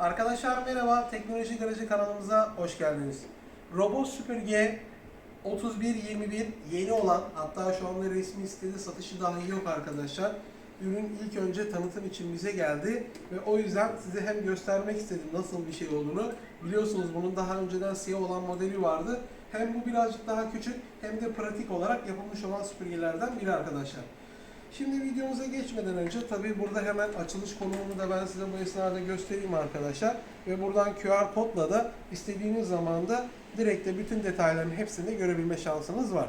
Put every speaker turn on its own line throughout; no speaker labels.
Arkadaşlar merhaba, Teknoloji Garajı kanalımıza hoş geldiniz. Robot süpürge 3121 yeni olan, hatta şu anda resmi sitede satışı dahi yok arkadaşlar. Ürün ilk önce tanıtım için bize geldi ve o yüzden size hem göstermek istedim nasıl bir şey olduğunu. Biliyorsunuz bunun daha önceden siyah olan modeli vardı. Hem bu birazcık daha küçük hem de pratik olarak yapılmış olan süpürgelerden biri arkadaşlar. Şimdi videomuza geçmeden önce tabii burada hemen açılış konumunu da ben size bu esnada göstereyim arkadaşlar. Ve buradan QR kodla da istediğiniz zaman da direkt de bütün detayların hepsini görebilme şansınız var.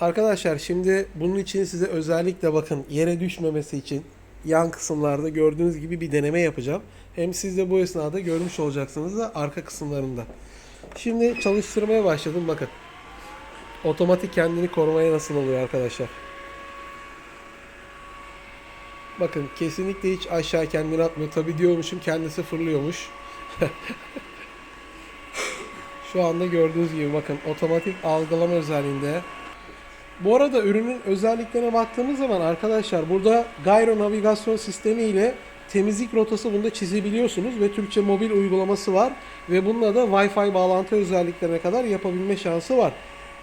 Arkadaşlar şimdi bunun için size özellikle bakın yere düşmemesi için yan kısımlarda gördüğünüz gibi bir deneme yapacağım. Hem siz de bu esnada görmüş olacaksınız da arka kısımlarında. Şimdi çalıştırmaya başladım bakın. Otomatik kendini korumaya nasıl oluyor arkadaşlar. Bakın kesinlikle hiç aşağı kendini atmıyor. Tabi diyormuşum kendisi fırlıyormuş. Şu anda gördüğünüz gibi bakın otomatik algılama özelliğinde. Bu arada ürünün özelliklerine baktığımız zaman arkadaşlar burada gyro navigasyon sistemi ile temizlik rotası bunda çizebiliyorsunuz ve Türkçe mobil uygulaması var ve bununla da Wi-Fi bağlantı özelliklerine kadar yapabilme şansı var.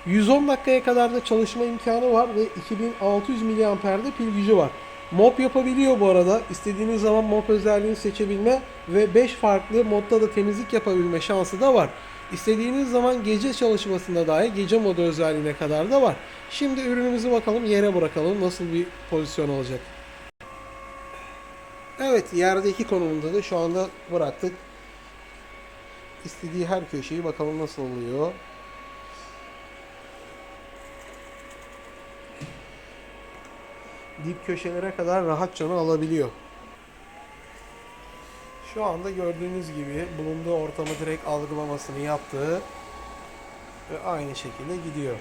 110 dakikaya kadar da çalışma imkanı var ve 2600 mAh'de pil gücü var. Mop yapabiliyor bu arada. İstediğiniz zaman mop özelliğini seçebilme ve 5 farklı modda da temizlik yapabilme şansı da var. İstediğiniz zaman gece çalışmasında dahi gece modu özelliğine kadar da var. Şimdi ürünümüzü bakalım yere bırakalım nasıl bir pozisyon olacak. Evet yerdeki konumunda da şu anda bıraktık. İstediği her köşeyi bakalım nasıl oluyor. Dip köşelere kadar rahatça alabiliyor. Şu anda gördüğünüz gibi bulunduğu ortamı direkt algılamasını yaptı ve aynı şekilde gidiyor.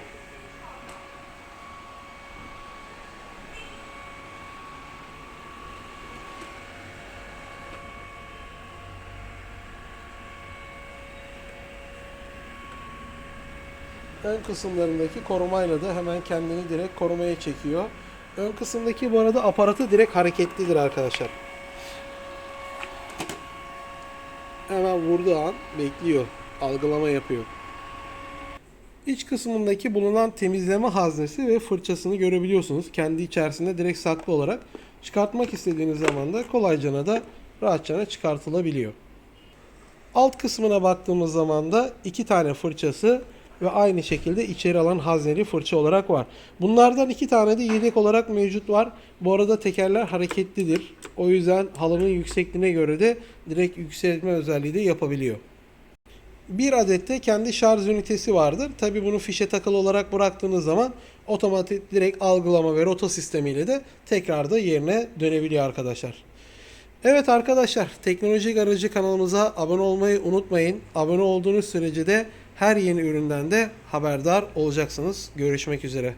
Ön kısımlarındaki korumayla da hemen kendini direkt korumaya çekiyor. Ön kısımdaki bu arada aparatı direkt hareketlidir arkadaşlar. Hemen vurduğu an bekliyor. Algılama yapıyor. İç kısmındaki bulunan temizleme haznesi ve fırçasını görebiliyorsunuz. Kendi içerisinde direkt saklı olarak çıkartmak istediğiniz zaman da kolayca da rahatça çıkartılabiliyor. Alt kısmına baktığımız zaman da iki tane fırçası ve aynı şekilde içeri alan hazneli fırça olarak var. Bunlardan iki tane de yedek olarak mevcut var. Bu arada tekerler hareketlidir. O yüzden halının yüksekliğine göre de direkt yükseltme özelliği de yapabiliyor. Bir adet de kendi şarj ünitesi vardır. Tabi bunu fişe takılı olarak bıraktığınız zaman otomatik direkt algılama ve rota sistemiyle de tekrar da yerine dönebiliyor arkadaşlar. Evet arkadaşlar Teknoloji Garajı kanalımıza abone olmayı unutmayın. Abone olduğunuz sürece de her yeni üründen de haberdar olacaksınız. Görüşmek üzere.